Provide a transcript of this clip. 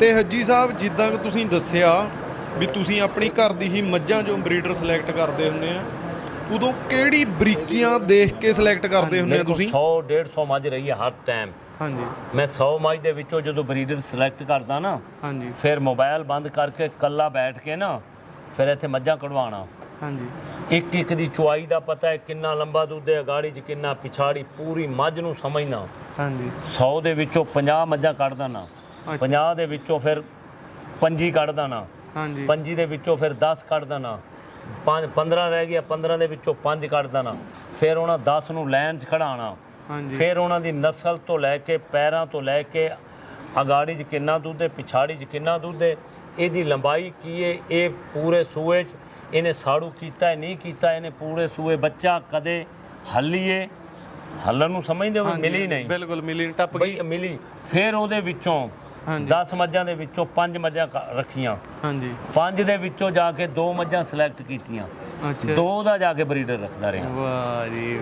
ਤੇ ਹੱਜੀ ਸਾਹਿਬ ਜਿੱਦਾਂ ਕਿ ਤੁਸੀਂ ਦੱਸਿਆ ਵੀ ਤੁਸੀਂ ਆਪਣੀ ਘਰ ਦੀ ਹੀ ਮੱਝਾਂ ਚੋਂ ਬਰੀਡਰ ਸਿਲੈਕਟ ਕਰਦੇ ਹੁੰਦੇ ਆ। ਉਦੋਂ ਕਿਹੜੀ ਬਰੀਕੀਆਂ ਦੇਖ ਕੇ ਸਿਲੈਕਟ ਕਰਦੇ ਹੁੰਦੇ ਆ ਤੁਸੀਂ? 100 150 ਮੱਝ ਰਹੀ ਹੈ ਹਰ ਟਾਈਮ ਹਾਂਜੀ। ਮੈਂ 100 ਮੱਝ ਦੇ ਵਿੱਚੋਂ ਜਦੋਂ ਬਰੀਡਰ ਸਿਲੈਕਟ ਕਰਦਾ ਨਾ ਹਾਂਜੀ। ਫਿਰ ਮੋਬਾਈਲ ਬੰਦ ਕਰਕੇ ਕੱਲਾ ਬੈਠ ਕੇ ਨਾ ਫਿਰ ਇੱਥੇ ਮੱਝਾਂ ਕਢਵਾਉਣਾ। ਹਾਂਜੀ। ਇੱਕ ਇੱਕ ਦੀ ਚੁਆਈ ਦਾ ਪਤਾ ਹੈ ਕਿੰਨਾ ਲੰਬਾ ਦੁੱਧ ਹੈ ਗਾੜੀ 'ਚ ਕਿੰਨਾ ਪਿਛਾੜੀ ਪੂਰੀ ਮੱਝ ਨੂੰ ਸਮਝਣਾ। ਹਾਂਜੀ। 100 ਦੇ ਵਿੱਚੋਂ 50 ਮੱਝਾਂ ਕੱਢ ਦੇਣਾ ਅੱਛਾ। 50 ਦੇ ਵਿੱਚੋਂ ਫਿਰ ਪੰਜੀ ਕੱਢ ਦੇਣਾ। ਹਾਂਜੀ। ਪੰਜੀ ਦੇ ਵਿੱਚੋਂ ਫਿਰ 10 ਕੱਢ ਦੇਣਾ। ਪੰਜ 15 ਰਹਿ ਗਿਆ 15 ਦੇ ਵਿੱਚੋਂ 5 ਕੱਢ ਦੇਣਾ। ਫਿਰ ਉਹਨਾਂ 10 ਨੂੰ ਲਾਈਨ 'ਚ ਖੜਾਉਣਾ। ਹਾਂਜੀ। ਫਿਰ ਉਹਨਾਂ ਦੀ ਨਸਲ ਤੋਂ ਲੈ ਕੇ ਪੈਰਾਂ ਤੋਂ ਲੈ ਕੇ ਅਗਾੜੀ 'ਚ ਕਿੰਨਾ ਦੁੱਧ ਹੈ ਪਿਛਾੜੀ 'ਚ ਕਿੰਨਾ ਦੁੱਧ ਹੈ ਇਹਦੀ ਲੰਬਾਈ ਕੀ ਹੈ ਇਹ ਪੂਰੇ ਸੂਏ 'ਚ ਇਹਨੇ ਸਾੜੂ ਕੀਤਾ ਹੈ ਨਹੀਂ ਕੀਤਾ ਇਹਨੇ ਪੂਰੇ ਸੂਏ ਬੱਚਾ ਕਦੇ ਹੱਲੀਏ ਹੱਲਣ ਨੂੰ ਸਮਝਦੇ ਹੋ ਮਿਲੀ ਨਹੀਂ? ਬਿਲਕੁਲ ਮਿਲੀ ਟੱਪ ਗਈ। ਮਿਲੀ। ਫਿਰ ਉਹਦੇ ਵਿੱਚੋਂ 10 ਮੱਝਾਂ ਦੇ ਵਿੱਚੋਂ 5 ਮੱਝਾਂ ਰੱਖੀਆਂ। ਹਾਂਜੀ। 5 ਦੇ ਵਿੱਚੋਂ ਜਾ ਕੇ 2 ਮੱਝਾਂ ਸਿਲੈਕਟ ਕੀਤੀਆਂ। ਅੱਛਾ। ਦੋ ਦਾ ਜਾ ਕੇ ਬਰੀਡਰ ਰੱਖਦਾ ਰਿਹਾ। ਵਾਹ ਜੀ।